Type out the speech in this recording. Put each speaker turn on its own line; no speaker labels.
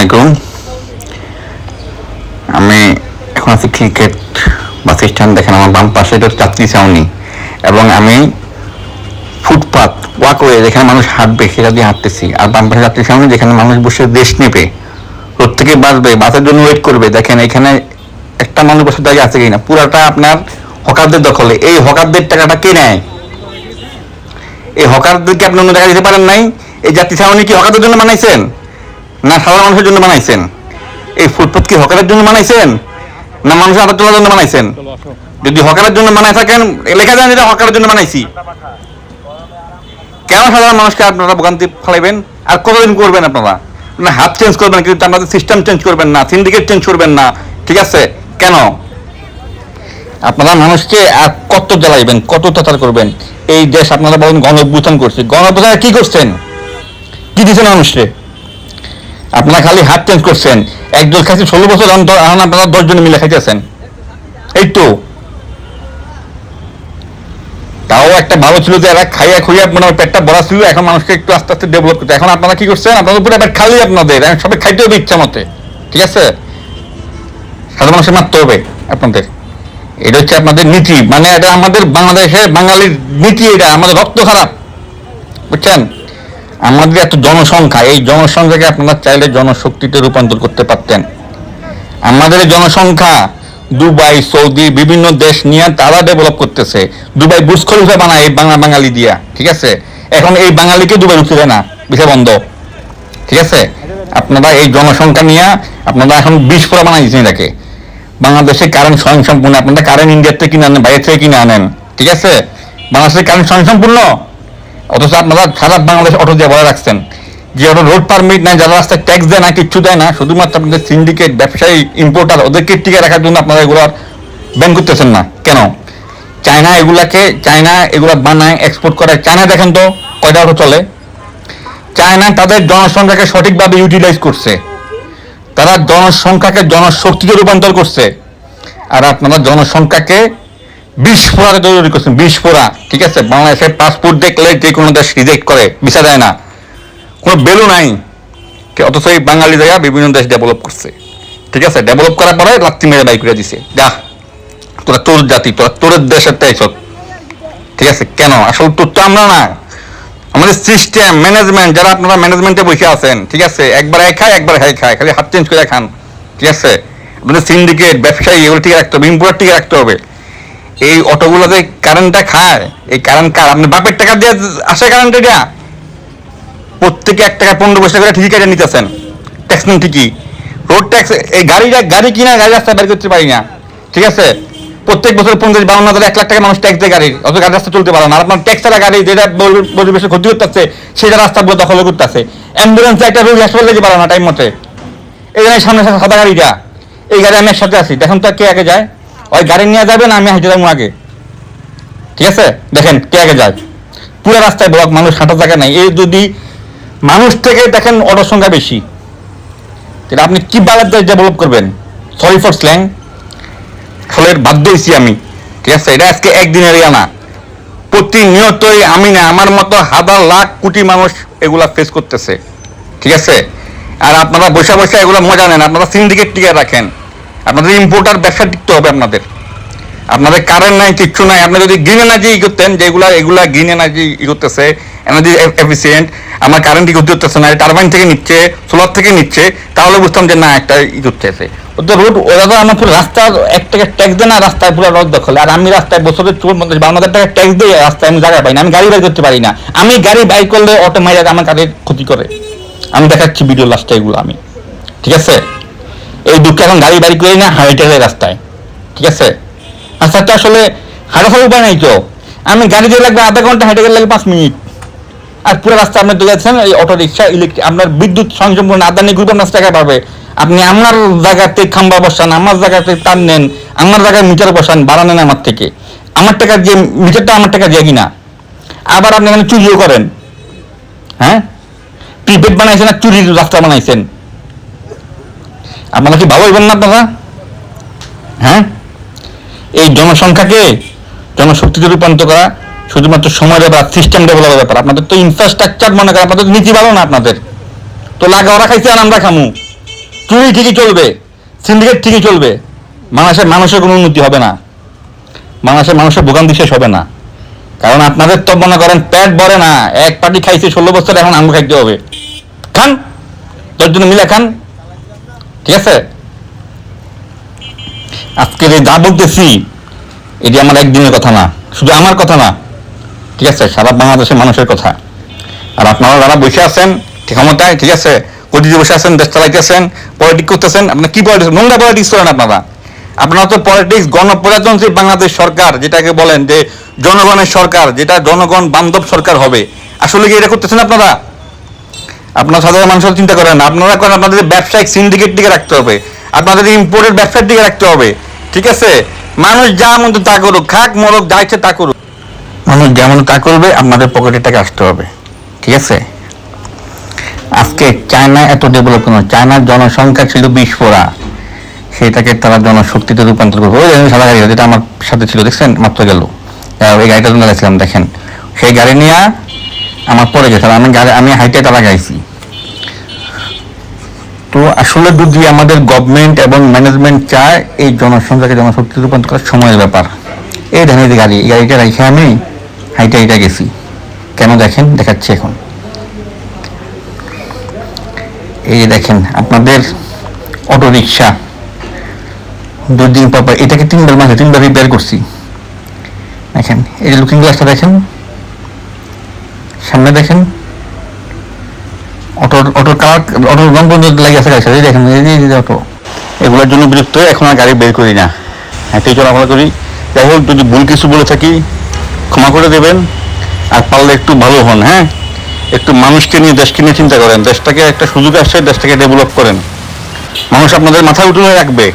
আলাইকুম। আমি এখন আছি ক্রিকেট বাস স্ট্যান্ড দেখেন আমার বাম পাশে এটা যাত্রী ছাউনি। এবং আমি ফুটপাত ওয়াকওয়ে যেখানে মানুষ হাঁটবে, সেটা দিয়ে হাঁটতেছি। আর বাম পাশে যাত্রী ছাউনি, যেখানে মানুষ বসে দেশ নেবে। থেকে বাঁচবে বাসের জন্য ওয়েট করবে। দেখেন এখানে একটা মানুষ বসে জায়গা আছে কিনা? পুরাটা আপনার হকারদের দখলে। এই হকারদের টাকাটা কে নেয়? এই হকারদেরকে আপনি অন্য জায়গায় দিতে পারেন নাই? এই যাত্রী ছাউনি কি হকারদের জন্য বানাইছেন? না সাধারণ মানুষের জন্য বানাইছেন? এই ফুটপাত কি হকারের জন্য বানাইছেন? না মানুষের আদর তোলার জন্য বানাইছেন? যদি হকারের জন্য বানাই থাকেন লেখা যায় যেটা হকারের জন্য বানাইছি। কেন সাধারণ মানুষকে আপনারা ভোগান্তি ফেলাইবেন? আর কতদিন করবেন আপনারা? আপনারা হাত চেঞ্জ করবেন কিন্তু আপনাদের সিস্টেম চেঞ্জ করবেন না সিন্ডিকেট চেঞ্জ করবেন না। ঠিক আছে? কেন? আপনারা মানুষকে আর কত জ্বালাইবেন, কত অত্যাচার করবেন? এই দেশ আপনারা বলেন গণ করছে। গণ কি করছেন? কি দিচ্ছেন মানুষকে? আপনারা খালি হাত চেঞ্জ করছেন। একজন খাইছে ষোলো বছর এখন আপনারা দশজন মিলে খাইতেছেন। এই তো। তাও একটা ভালো ছিল যে এরা খাইয়া খুইয়া ওর পেটটা বড়া ছিল, এখন মানুষকে একটু আস্তে আস্তে ডেভেলপ করতে এখন আপনারা কি করছেন? আপনাদের উপরে এবার খালি আপনাদের। সবাই খাইতে হবে ইচ্ছা মতে ঠিক আছে? সাধারণ মানুষের মারতে হবে আপনাদের। এটা হচ্ছে আপনাদের নীতি। মানে এটা আমাদের বাংলাদেশে বাঙালির নীতি এটা, আমাদের রক্ত খারাপ। বুঝছেন? আমাদের এত জনসংখ্যা, এই জনসংখ্যাকে আপনারা চাইলে জনশক্তিতে রূপান্তর করতে পারতেন। আমাদের জনসংখ্যা দুবাই, সৌদি, বিভিন্ন দেশ নিয়ে তারা ডেভেলপ করতেছে। দুবাই বুর্জ খলিফা বানায় এই বাংলা বাঙালি দিয়া, ঠিক আছে? এখন এই বাঙালিকে দুবাই ঢুকতে না, বিষয় বন্ধ। ঠিক আছে? আপনারা এই জনসংখ্যা নিয়ে আপনারা এখন বিষ ফোড়া বানাই দিচ্ছেন এটাকে। বাংলাদেশে কারেন্ট স্বয়ংসম্পূর্ণ, আপনারা কারেন্ট ইন্ডিয়ার থেকে কিনে আনেন বাইরে থেকে কিনে আনেন, ঠিক আছে? বাংলাদেশের কারেন্ট স্বয়ংসম্পূর্ণ? অথচ আপনারা সারা বাংলাদেশ অটো দিয়ে বলে রাখছেন। যে অটো রোড পারমিট নাই যারা রাস্তায় ট্যাক্স দেয় না, কিচ্ছু দেয় না, শুধুমাত্র আপনাদের সিন্ডিকেট ব্যবসায়ী ইম্পোর্টার ওদেরকে টিকে রাখার জন্য আপনারা এগুলো ব্যান করতেছেন না। কেন? চায়না এগুলাকে, চায়না এগুলা বানায় এক্সপোর্ট করে। চায়না দেখেন তো কয়টা অটো চলে? চায়না তাদের জনসংখ্যাকে সঠিকভাবে ইউটিলাইজ করছে। তারা জনসংখ্যাকে জনশক্তিতে রূপান্তর করছে। আর আপনারা জনসংখ্যাকে ফোড়াতে তৈরি করছেন বিষ ফোড়া ঠিক আছে? বাংলাদেশে পাসপোর্ট দেখলে যে কোনো দেশ রিজেক্ট করে ভিসা দেয় না। কোনো বেলু নাই। অথচ এই বাঙালি জায়গা বিভিন্ন দেশ ডেভেলপ করছে। ঠিক আছে? ডেভেলপ করার পরে লাত্তি মেরে বাই করে দিছে। যা, তোরা তোর জাতি, তোরা তোর দেশের তাই সব। ঠিক আছে? কেন? আসল তোর তো আমরা না। আমাদের সিস্টেম ম্যানেজমেন্ট যারা আপনারা ম্যানেজমেন্টে বসে আছেন, ঠিক আছে? একবার এক খায়, একবার হ্যাঁ খায়, খালি হাত চেঞ্জ করে খান। ঠিক আছে? আপনাদের সিন্ডিকেট ব্যবসায়ী, এগুলো ঠিক রাখতে হবে ইম্পোর্ট ঠিক রাখতে হবে। এই অটোগুলোতে কারেন্টটা খায়। এই কারেন্ট কার? আপনি বাপের টাকা দিয়ে আসে কারেন্ট এটা? প্রত্যেকে এক টাকা পনেরো পয়সা করে ঠিকই কেটে নিতেছেন। ট্যাক্স নেন ঠিকই। রোড ট্যাক্স এই গাড়িটা, গাড়ি কিনা, গাড়ি রাস্তায় বের করতে পারি না। ঠিক আছে? প্রত্যেক বছর পঞ্চাশ, বাউন্ন হাজার, এক লাখ টাকা মানুষ ট্যাক্স দেয় গাড়ির অত গাড়ি রাস্তা চলতে পারে না। আর আপনার ট্যাক্স ছাড়া গাড়ি যেটা পরি- পরিবেশের ক্ষতি করতেছে, সেটা রাস্তা পুরো দখল করতেছে। অ্যাম্বুলেন্সে একটা রোগী হাসপাতাল যেতে পারে না টাইম মতে। এই জন্য সামনে সাদা গাড়িটা। এই গাড়ি আমি একসাথে আছি। দেখুন তো কে আগে যায়। ওই গাড়ি নিয়ে যাবেন আমি হাঁটে যাব আগে। ঠিক আছে? দেখেন কে আগে যায়। পুরো রাস্তায় ব্লক, মানুষ হাঁটার জায়গা নাই। এই যদি মানুষ থেকে দেখেন অটোর সংখ্যা বেশি, তাহলে আপনি কি দেশ ডেভেলপ করবেন? সরি ফর স্ল্যাং ফলের বাধ্য হয়েছি আমি। ঠিক আছে? এটা আজকে একদিনের ইয়া না। প্রতিনিয়তই আমি না, আমার মতো হাজার লাখ কোটি মানুষ এগুলা ফেস করতেছে। ঠিক আছে? আর আপনারা বসে বসে এগুলো মজা নেন, আপনারা সিন্ডিকেট টিকে রাখেন। আপনাদের ইম্পোর্টার ব্যবসা টিকতে হবে আপনাদের। আপনাদের কারেন্ট নাই, কিচ্ছু নাই। আপনি যদি গ্রিন এনার্জি ই করতেন, যেগুলা, এগুলা গ্রিন এনার্জি ই করতেছে এনার্জি এফিসিয়েন্ট আমার কারেন্ট ই করতে হতেছে না টারবাইন থেকে নিচ্ছে সোলার থেকে নিচ্ছে, তাহলে বুঝতাম যে না, একটা ই করতেছে। ওদের রোড, ওরা তো আমার পুরো রাস্তার এক টাকা ট্যাক্স দেয় না, রাস্তায় পুরো রোড দখল। আর আমি রাস্তায় বছরে চুল পঞ্চাশ বান্ন হাজার টাকা ট্যাক্স দিয়ে রাস্তায় আমি জায়গা পাই না, আমি গাড়ি বাই করতে পারি না। আমি গাড়ি বাই করলে অটো মাইরা আমার গাড়ির ক্ষতি করে। আমি দেখাচ্ছি ভিডিও লাস্টে এগুলো আমি। ঠিক আছে? এই দুঃখে এখন গাড়ি বাড়ি করে না হাইটে রাস্তায়, ঠিক আছে? রাস্তাটা আসলে হাঁটা খাওয়া উপায় নাই তো। আমি গাড়ি দিয়ে লাগবে আধা ঘণ্টা হেঁটে গেলে লাগে পাঁচ মিনিট। আর পুরো রাস্তা আপনি দেখেছেন এই অটো রিক্সা ইলেকট্রিক আপনার বিদ্যুৎ সংসম্পূর্ণ আদানি গ্রুপ আপনার টাকা পাবে। আপনি আমার জায়গাতে খাম্বা বসান, আমার জায়গাতে তার নেন, আমার জায়গায় মিটার বসান, ভাড়া নেন আমার থেকে। আমার টাকা যে মিটারটা আমার টাকা দিয়ে কিনা। আবার আপনি এখানে চুরিও করেন। হ্যাঁ? প্রিপেড বানাইছেন আর চুরির রাস্তা বানাইছেন। আপনারা কি ভালো হইবেন না আপনারা? হ্যাঁ? এই জনসংখ্যাকে জনশক্তিতে রূপান্তর করা শুধুমাত্র সময় ব্যাপার সিস্টেম ডেভেলপের ব্যাপার। আপনাদের তো ইনফ্রাস্ট্রাকচার মনে করেন, আপনাদের নীতি ভালো না আপনাদের। তো লাগা ওরা খাইছে আর আমরা খামু। চুরি ঠিকই চলবে সিন্ডিকেট ঠিকই চলবে। মানুষের মানুষের কোনো উন্নতি হবে না। মানুষের মানুষের ভোগান্তি শেষ হবে না। কারণ আপনাদের তো মনে করেন প্যাট ভরে না, এক পার্টি খাইছে ষোলো বছর, এখন আঙুর খাইতে হবে। খান দশজন মিলে খান। ঠিক আছে? আজকে যে যা বলতেছি, এটি আমার একদিনের কথা না, শুধু আমার কথা না, ঠিক আছে? সারা বাংলাদেশের মানুষের কথা। আর আপনারা যারা বসে আছেন ক্ষমতায় ঠিক আছে? গদিতে বসে আছেন, দেশ চালাইতেছেন পলিটিক্স করতেছেন আপনার কি পলিটিক্স নোংরা পলিটিক্স করেন আপনারা। আপনারা তো পলিটিক্স গণপ্রজাতন্ত্রী বাংলাদেশ সরকার, যেটাকে বলেন যে জনগণের সরকার, যেটা জনগণ বান্ধব সরকার হবে। আসলে কি এটা করতেছেন আপনারা? আপনারা সাধারণ মানুষের চিন্তা করেন না। আপনারা করেন আপনাদের ব্যবসায়িক সিন্ডিকেট দিকে রাখতে হবে। আপনাদের ইম্পোর্টের ব্যবসার দিকে রাখতে হবে। ঠিক আছে? মানুষ যা মতো তা করুক। খাক, মরক, যা ইচ্ছে তা করুক। মানুষ যেমন তা করবে, আপনাদের পকেটের টাকা আসতে হবে। ঠিক আছে? আজকে চায়না এত ডেভেলপ কেন চায়নার জনসংখ্যা ছিল বিশ ফোরা সেটাকে তারা জনশক্তিতে রূপান্তর করবে। ওই দেখেন সাদা গাড়ি, যেটা আমার সাথে ছিল, দেখছেন? মাত্র গেল। ওই গাড়িটা জন্য গেছিলাম দেখেন। সেই গাড়ি নিয়ে আমার পরে গেছে আমি গাড়ি আমি হাইটে তারা গাইছি। তো আসলে যদি আমাদের গভর্নমেন্ট এবং ম্যানেজমেন্ট চায়, এই জনসংখ্যাকে জনশক্তিতে রূপান্তর করার সময়ের ব্যাপার। এই দেখেন এই গাড়ি গাড়িটা রেখে আমি হাইটে হাইটে গেছি। কেন দেখেন? দেখাচ্ছি এখন। এই যে দেখেন, আপনাদের অটো রিক্সা দিন পর পর, এটাকে তিনবার মাসে তিনবার রিপেয়ার করছি। দেখেন, এই যে লুকিং গ্লাসটা দেখেন। সামনে দেখেন। অটোর অটোর কালার অটোর রং লাগে আছে গাড়ির সাথে দেখেন, এই যে- অটো। এগুলোর জন্য বিরক্ত হয়ে এখন আর গাড়ি বের করি না। হাঁটেই চলাফেরা করি, যাই হোক, যদি ভুল কিছু বলে থাকি, ক্ষমা করে দেবেন। আর পারলে একটু ভালো হন হ্যাঁ? একটু মানুষকে নিয়ে, দেশকে নিয়ে চিন্তা করেন। দেশটাকে একটা সুযোগ আসছে, দেশটাকে ডেভেলপ করেন। মানুষ আপনাদের মাথায় উঠে রাখবে।